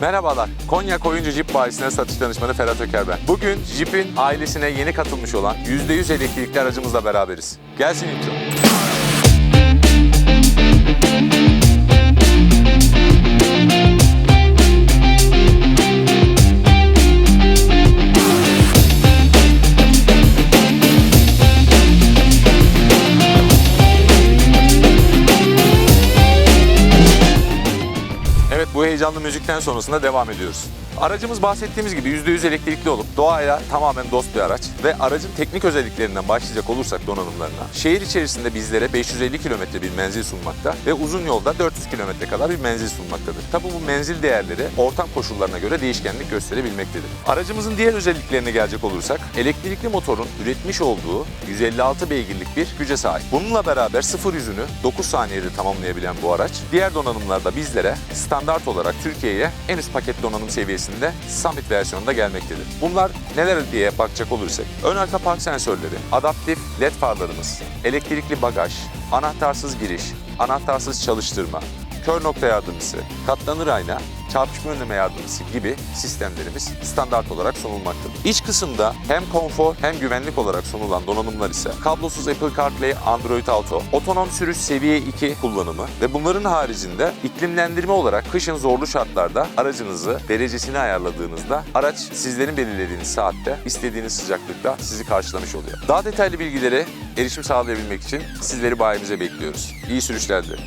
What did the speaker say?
Merhabalar, Konya Koyuncu Jeep bayisine satış danışmanı Ferhat Öker ben. Bugün Jeep'in ailesine yeni katılmış olan %100 elektrikli aracımızla beraberiz. Gelsin intro. Heyecanlı müzikten sonrasında devam ediyoruz. Aracımız bahsettiğimiz gibi %100 elektrikli olup doğayla tamamen dost bir araç ve aracın teknik özelliklerinden başlayacak olursak donanımlarına şehir içerisinde bizlere 550 kilometre bir menzil sunmakta ve uzun yolda 400 kilometre kadar bir menzil sunmaktadır. Tabi bu menzil değerleri ortam koşullarına göre değişkenlik gösterebilmektedir. Aracımızın diğer özelliklerine gelecek olursak elektrikli motorun üretmiş olduğu 156 beygirlik bir güce sahip. Bununla beraber sıfır yüzünü 9 saniyede tamamlayabilen bu araç diğer donanımlarda bizlere standart olarak Türkiye'ye en üst paket donanım seviyesinde Summit versiyonunda gelmektedir. Bunlar neler diye bakacak olursak ön arka park sensörleri, adaptif led farlarımız, elektrikli bagaj, anahtarsız giriş, anahtarsız çalıştırma, kör nokta yardımcısı, katlanır ayna, çarpışma önleme yardımcısı gibi sistemlerimiz standart olarak sunulmaktadır. İç kısımda hem konfor hem güvenlik olarak sunulan donanımlar ise kablosuz Apple CarPlay, Android Auto, otonom sürüş seviye 2 kullanımı ve bunların haricinde iklimlendirme olarak kışın zorlu şartlarda aracınızı derecesini ayarladığınızda araç sizlerin belirlediğiniz saatte istediğiniz sıcaklıkta sizi karşılamış oluyor. Daha detaylı bilgilere erişim sağlayabilmek için sizleri bayimize bekliyoruz. İyi sürüşler dilerim.